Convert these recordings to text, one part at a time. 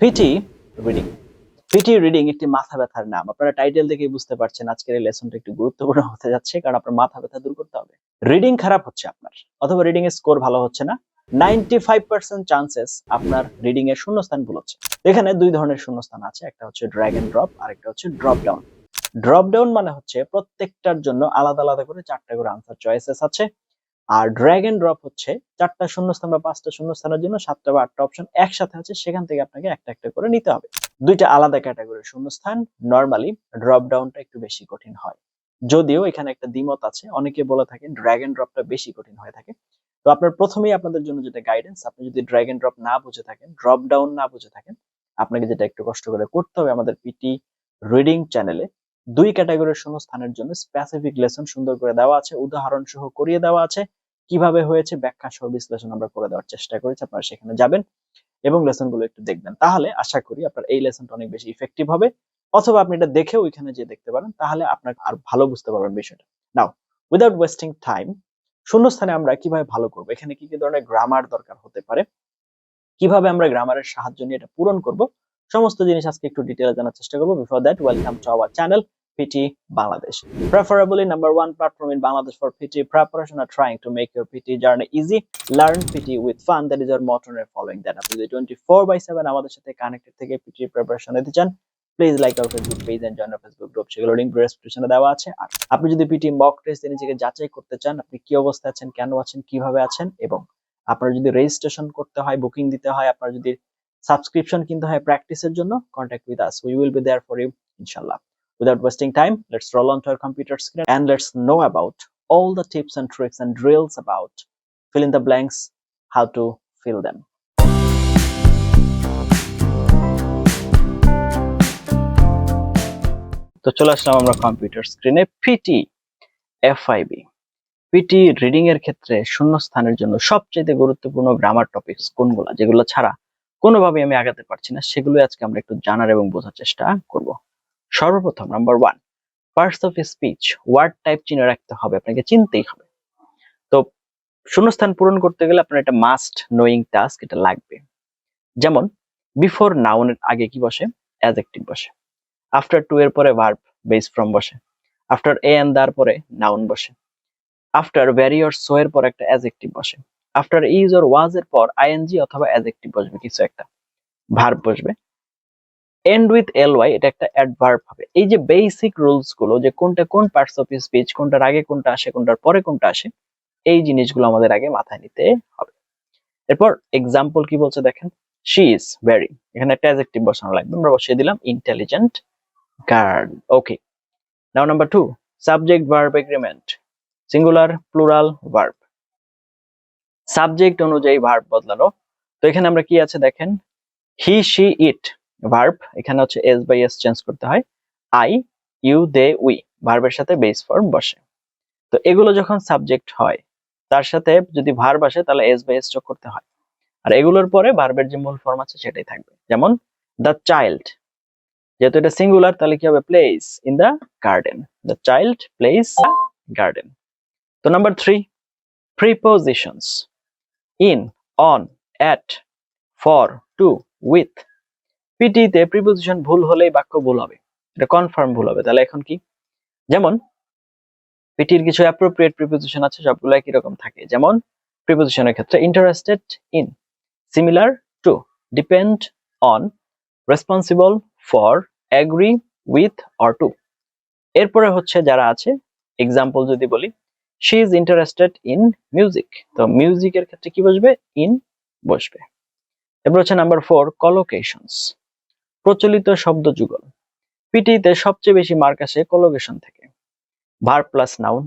PT reading PT reading একটি মাথা ব্যথার নাম। আপনারা টাইটেল দেখেই বুঝতে পারছেন আজকের এই লেসনটা একটু গুরুত্বপূর্ণ হতে যাচ্ছে, কারণ আপনার মাথা ব্যথা দূর করতে হবে। রিডিং খারাপ হচ্ছে আপনার, অথবা রিডিং এর স্কোর ভালো হচ্ছে না। নাইনটি ফাইভ পার্সেন্ট চান্সেস আপনার রিডিং এর শূন্যস্থান ভুল হচ্ছে। এখানে দুই ধরনের শূন্যস্থান আছে, একটা হচ্ছে ড্র্যাগ এন্ড ড্রপ আর একটা হচ্ছে ড্রপ ডাউন ড্রপ ডাউন মানে হচ্ছে প্রত্যেকটার জন্য আলাদা আলাদা করে চারটা করে আনসার চয়েসেস আছে। আর ড্র্যাগ এন্ড ড্রপ হচ্ছে চারটা শূন্যস্থান বা পাঁচটা শূন্যস্থানের জন্য সাতটা বা আটটা অপশন একসাথে আছে, সেখান থেকে আপনাকে একটা একটা করে নিতে হবে। দুইটা আলাদা ক্যাটাগরির শূন্যস্থান নর্মালি ড্রপ ডাউনটা একটু বেশি কঠিন হয়। যদিও এখানে একটা দ্বিমত আছে, অনেকে বলে থাকেন ড্র্যাগ এন্ড ড্রপটা বেশি কঠিন হয়ে থাকে। তো আপনার প্রথমেই আপনাদের জন্য যেটা গাইডেন্স আপনি যদি ড্র্যাগ এন্ড ড্রপ না বুঝে থাকেন ড্রপ ডাউন না বুঝে থাকেন, আপনাকে যেটা একটু কষ্ট করে করতে হবে আমাদের পিটি রিডিং চ্যানেলে দুই ক্যাটাগরির শূন্যস্থানের জন্য স্পেসিফিক লেসন সুন্দর করে দেওয়া আছে উদাহরণ সহ করিয়ে দেওয়া আছে। কীভাবে হয়েছে ব্যাখ্যা সহ বিশ্লেষণ আমরা করে দেওয়ার চেষ্টা করেছি, আপনারা সেখানে যাবেন এবং লেসনগুলো একটু দেখবেন। তাহলে আশা করি আপনার এই লেসনটা অনেক বেশি ইফেক্টিভ হবে। অথবা আপনি এটা দেখেও ওইখানে যে দেখতে পারেন, তাহলে আপনার আর ভালো বুঝতে পারবেন বিষয়টা। নাও উইদাউট ওয়েস্টিং টাইম শূন্যস্থানে আমরা কীভাবে ভালো করব? এখানে কি কি ধরনের গ্রামার দরকার হতে পারে? কীভাবে আমরা গ্রামারের সাহায্য নিয়ে এটা পূরণ করব? সমস্ত জিনিস আজকে একটু ডিটেইলে জানার চেষ্টা করব। Before that welcome to our channel PT Bangladesh. Preferably number one platform in Bangladesh for PT preparation are trying to make your PT journey easy. Learn PT with fun. That is our motto and following that. আপনি যদি 24 by 7 আমাদের সাথে connected থেকে PT preparation নিতে চান please like our Facebook page and join our Facebook group সেগুলো link ডেসক্রিপশনে দেওয়া আছে আর আপনি যদি পিটি মক টেস্ট নিজেকে যাচাই করতে চান, আপনি কি অবস্থায় আছেন, কেন আছেন, কীভাবে আছেন এবং আপনার যদি রেজিস্ট্রেশন করতে হয় বুকিং দিতে হয়, আপনার যদি সাবস্ক্রিপশন কিনতে হয় প্র্যাকটিসের জন্য contact with us we will be there for you ইনশাআল্লাহ Without wasting time, let's roll onto our computer screen and let's know about all the tips and tricks and drills about fill in the blanks, how to fill them. তো চলে আসলাম আমরা computer স্ক্রিনে PT FIB PT reading এর ক্ষেত্রে শূন্য স্থানের জন্য সবচেয়ে গুরুত্বপূর্ণ গ্রামার টপিকস কোনগুলো যেগুলো ছাড়া কোনোভাবে আমি আগাতে পারছি না সেগুলো আজকে আমরা একটু জানার এবং বোঝার চেষ্টা করব সর্বপ্রথম number one parts of speech word type চিনে রাখতে হবে, আপনাকে চিনতেই হবে। তো শূন্যস্থান পূরণ করতে গেলে আপনার একটা মাস্ট নোয়িং টাস্ক এটা লাগবে। যেমন বিফোর নাউনের আগে কি বসে? অ্যাজেক্টিভ বসে। আফটার টু এর পরে ভার্ব বেস ফ্রম বসে। আফটার এ এন্ড দার পরে নাউন বসে। আফটার ভ্যারি অর সো এর পর একটা অ্যাজেক্টিভ বসে। আফটার ইজ অর ওয়াজ এর পর আইএনজি অথবা অ্যাজেক্টিভ বসবে কিছু একটা। ভার্ব বসবে। এন্ড উইথ এল ওয়াই এটা একটা অ্যাডভার্ব হবে। এই যে বেসিক রুলসগুলো, যে কোনটা কোন পার্টস অফ স্পিচ কোনটার আগে, কোনটা আসে, কোনটার পরে, কোনটা আসে, এই জিনিসগুলো আমাদের আগে মাথায় নিতে হবে। এরপর এক্সাম্পল কি বলছে দেখেন? শি ইজ ভেরি এখানে একটা অ্যাডজেক্টিভ বসানো লাগবে, আমরা বসিয়ে দিলাম intelligent guard okay now number two subject verb agreement singular plural verb subject অনুযায়ী ভার্ব বদলানো। তো এখানে আমরা কি আছে দেখেন? হি শি ইট ভার্ব এখানে হচ্ছে এস বাই এস চেঞ্জ করতে হয়। আই ইউ দে উই ভার্বের সাথে বেস ফর্ম বসে। তো এগুলো যখন সাবজেক্ট হয়, তার সাথে যদি ভার্ব আসে, তাহলে এস বাই এস যোগ করতে হয়। আর এগুলোর পরে ভার্বের যে মূল ফর্ম আছে, সেটাই থাকবে। যেমন দ্য চাইল্ড যেহেতু এটা সিঙ্গুলার তাহলে কি হবে? Plays in the garden the child plays garden তো number three prepositions in on at for to with পিটিতে preposition ভুল হলেই বাক্য ভুল হবে। এটা কনফার্ম ভুল হবে। তাহলে এখন কি? যেমন পিটির কিছু অ্যাপ্রোপ্রিয়েট প্রিপোজিশন আছে, সবগুলো একই রকম থাকে। যেমন প্রিপোজিশনের ক্ষেত্রে interested in similar to depend on responsible for agree with or to এরপরে হচ্ছে যারা আছে এক্সাম্পল যদি বলি she is interested in music তো মিউজিকের ক্ষেত্রে কি বসবে? ইন বসবে। এরপর হচ্ছে নাম্বার ফোর কলোকেশনস প্রচলিত শব্দ যুগল। পিটিতে সবচেয়ে বেশি মার্ক আসে কলোকেশন থেকে। Verb plus noun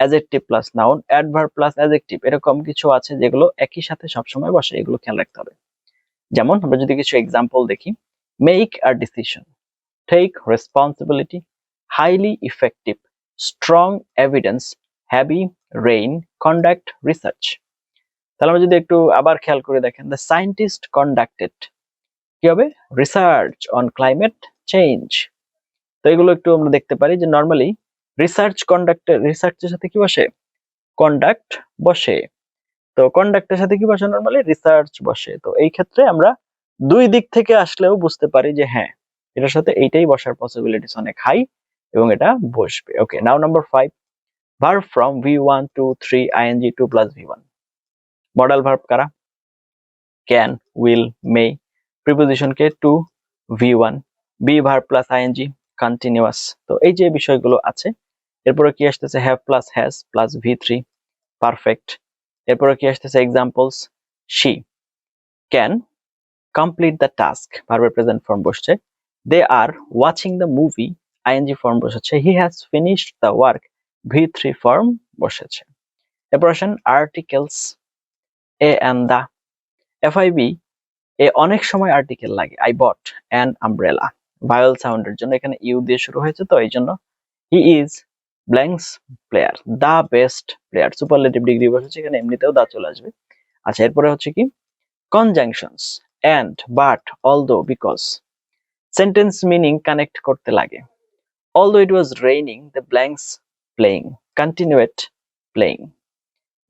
adjective plus noun adverb plus adjective এরকম কিছু আছে যেগুলো একই সাথে সবসময় বসে, এগুলো খেয়াল রাখতে হবে। যেমন আমরা যদি কিছু এক্সাম্পল দেখি make a decision take responsibility highly effective strong evidence heavy rain conduct research তাহলে আমরা যদি একটু আবার খেয়াল করে দেখেন দ্য সায়েন্টিস্ট কন্ডাক্টেড কি হবে? রিসার্চ অন ক্লাইমেট চেঞ্জ তো এগুলো একটু আমরা দেখতে পারি যে নর্মালি রিসার্চ কন্ডাক্টের রিসার্চের সাথে কি বসে? কন্ডাক্ট বসে। তো কন্ডাক্টের সাথে কি বসে নর্মালি রিসার্চ বসে। তো এই ক্ষেত্রে আমরা দুই দিক থেকে আসলেও বুঝতে পারি যে হ্যাঁ এটার সাথে এইটাই বসার পসিবিলিটিস অনেক হাই এবং এটা বসবে। Okay now number five verb form V one two three ING to plus V one modal verb কারা? Can will may preposition K to V one be verb plus ING continuous তো এই যে বিষয়গুলো আছে, এরপরে কি আসতেছে have plus has plus V three perfect এরপরে কি আসতেছে examples she can complete the task ভার্বের প্রেজেন্ট ফর্ম বসছে। They are watching the movie ING form বসেছে। He has finished the work V three form বসেছে। এরপর আসেন articles a and the FIB এ অনেক সময় আর্টিকেল লাগে। I bought an umbrella vowel সাউন্ডের জন্য এখানে ইউ দিয়ে শুরু হয়েছে, তো এই জন্য he is blanks player the best player superlative degree বসেছে এখানে, এমনিতেও দা চলে আসবে। আচ্ছা এরপরে হচ্ছে কি? Conjunctions and but although because sentence meaning connect করতে লাগে। Although it was raining they blanks playing continued playing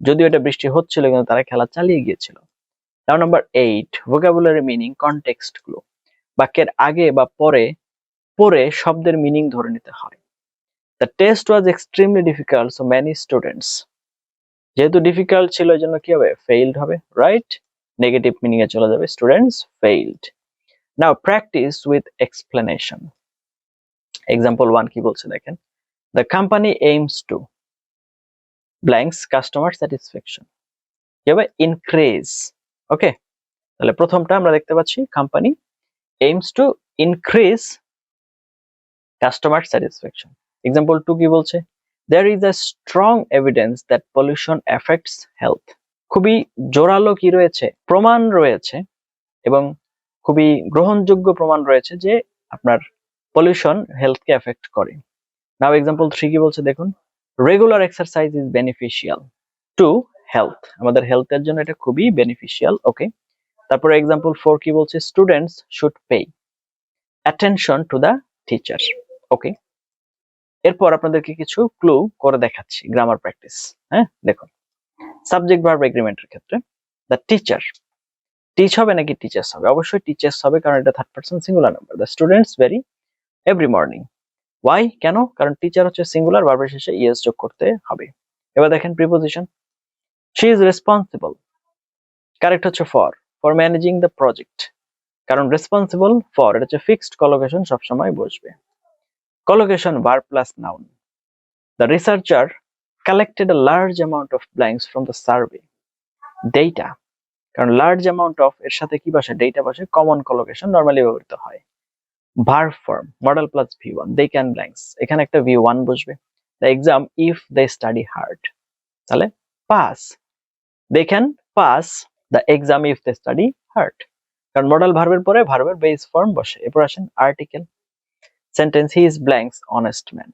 যদিও এটা বৃষ্টি হচ্ছিল, কিন্তু তারা খেলা চালিয়ে গিয়েছিল। Now number eight vocabulary meaning কনটেক্সটগুলো বাক্যের আগে বা পরে পরে শব্দের মিনিং ধরে নিতে হয়। The test was extremely difficult so many students যেহেতু ডিফিকাল্ট ছিল, এই জন্য কি হবে? ফেইল্ড হবে রাইট নেগেটিভ মিনিং এ চলে যাবে students failed now practice with explanation example one কি বলছে দেখেন? The company aims to blanks customer satisfaction কি হবে? ইনক্রিজ ওকে তাহলে প্রথমটা আমরা দেখতে পাচ্ছি company aims to increase customer satisfaction example two কি বলছে? There is a strong evidence that pollution affects health খুবই জোরালো কি রয়েছে? প্রমাণ রয়েছে এবং খুবই গ্রহণযোগ্য প্রমাণ রয়েছে যে আপনার পলিউশন হেলথকে এফেক্ট করে। নাও এক্সাম্পল থ্রি কি বলছে দেখুন? Regular exercise is beneficial to health আমাদের হেলথের জন্য এটা খুবই বেনিফিশিয়াল ওকে তারপরে এক্সাম্পল ফোর কি বলছে? Students should pay attention to the teacher okay এরপর আপনাদেরকে কিছু ক্লু করে দেখাচ্ছি গ্রামার প্র্যাকটিস হ্যাঁ? দেখুন সাবজেক্ট ভার্ব এগ্রিমেন্টের ক্ষেত্রে দ্য টিচার টিচ হবে নাকি টিচার্স হবে? অবশ্যই টিচার্স হবে, কারণ এটা third person singular number the students very every morning why কেন? কারণ টিচার হচ্ছে সিঙ্গুলার ভার্বের শেষে ইএস যোগ করতে হবে। এবার দেখেন preposition she is responsible correct হচ্ছে for for managing the project কারণ রেসপন্সিবল ফর এটা হচ্ছে ফিক্সড কলোকেশন সবসময় বসবে। Collocation verb plus noun the researcher collected a large amount of blanks from the survey. Data. কারণ লার্জ অ্যামাউন্ট অফ এর সাথে কি বসে? ডেটা বসে। কমন কলোকেশন নর্মালি ব্যবহৃত হয়। Verb form modal plus V one they can blanks এখানে একটা ভি ওয়ান বসবে। The exam if they study hard তাহলে pass they can pass the exam if they study hard কারণ modal ভার্বের পরে ভার্বের বেস ফর্ম বসে। এরপর আসেন article sentence he is blanks honest man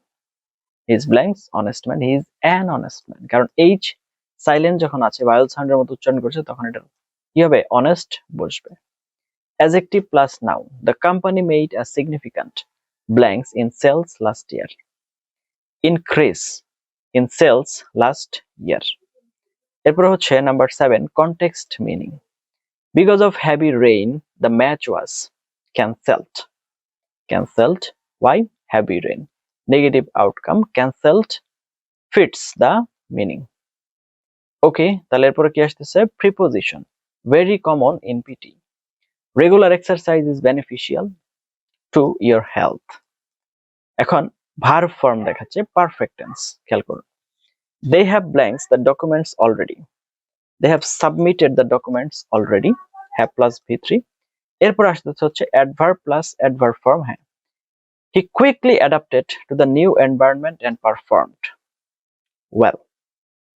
he is blanks honest man he is an honest man কারণ H silent যখন আছে ভায়োল সাউন্ডের মতো উচ্চারণ করছে, তখন এটা কি হবে? অনেস্ট বসবে। Adjective plus noun the company made a significant blanks in sales last year increase in sales last year এরপর হচ্ছে number seven context meaning because of heavy rain the match was cancelled cancelled why heavy rain negative outcome cancelled fits the meaning okay তাহলে এরপরে কি আসতেছে? Preposition very common in PT regular exercise is beneficial to your health এখন verb form দেখাচ্ছে perfect tense খেয়াল করুন। Have blanks the documents already they have submitted the documents already have plus V three এরপর আসতেছে হচ্ছে adverb plus adverb form হ্যাঁ। He quickly adapted to the new environment and performed well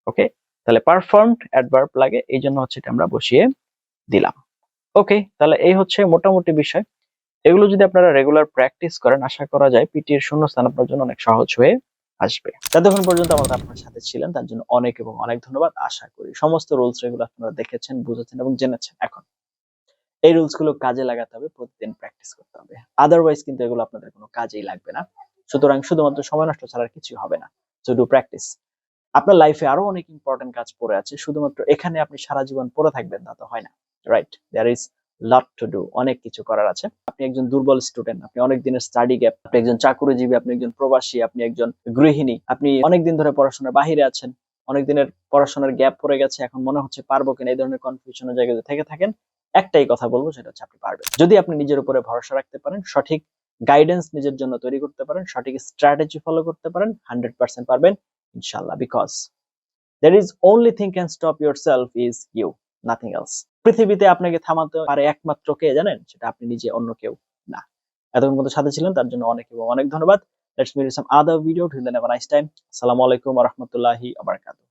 okay তাহলে performed adverb লাগে, এই জন্য হচ্ছে এটা আমরা বসিয়ে দিলাম। ওকে তাহলে এই হচ্ছে মোটামুটি বিষয়। এগুলো যদি আপনারা রেগুলার প্র্যাকটিস করেন, আশা করা যায় পিটির শূন্যস্থান আপনার জন্য অনেক সহজ হয়ে আসবে। ততক্ষণ পর্যন্ত আমাদের আপনার সাথে ছিলেন তার জন্য অনেক এবং অনেক ধন্যবাদ। আশা করি সমস্ত রুলস রেগুলো আপনারা দেখেছেন, বুঝেছেন এবং জেনেছেন। এখন, এই রুলসগুলো কাজে লাগাতে হবে, প্রতিদিন প্র্যাকটিস করতে হবে। আদারওয়াইজ কিন্তু এগুলো আপনাদের কোনো কাজেই লাগবে না। সুতরাং শুধুমাত্র সময় নষ্ট ছাড়া কিছু হবে না। সো ডু প্র্যাকটিস আপনার লাইফে আরও অনেক ইম্পর্টেন্ট কাজ পড়ে আছে, শুধুমাত্র এখানে আপনি সারা জীবন পড়ে থাকবেন, তা তো হয় না right there is lot to do অনেক কিছু করার আছে। আপনি একজন দুর্বল স্টুডেন্ট আপনি অনেক দিনের স্টাডি গ্যাপ আপনি একজন চাকুরিজীবী, আপনি একজন প্রবাসী, আপনি একজন গৃহিণী, আপনি অনেক দিন ধরে পড়াশোনার বাহিরে আছেন অনেক দিনের পড়াশোনার গ্যাপ পড়ে গেছে, এখন মনে হচ্ছে পারব কিনা, এই ধরনের কনফিউশনের জায়গায় থেকে থাকেন। একটাই কথা বলব, সেটা হচ্ছে আপনি পারবেন। যদি আপনি নিজের উপরে ভরসা রাখতে পারেন, সঠিক গাইডেন্স নিজের জন্য তৈরি করতে পারেন, সঠিক স্ট্র্যাটেজি ফলো করতে পারেন হান্ড্রেড পার্সেন্ট পারবেন ইনশাল্লাহ because there is only thing can stop yourself is you nothing else পৃথিবীতে আপনাকে থামাতে পারে একমাত্র কে জানেন? সেটা আপনি নিজে অন্য কেউ না। এতক্ষণ পর্যন্ত সাথে ছিলেন, তার জন্য অনেক এবং অনেক ধন্যবাদ। Let's meet some other video then, have nice time আসসালামু আলাইকুম রাহমাতুল্লাহি বারাকাতুহু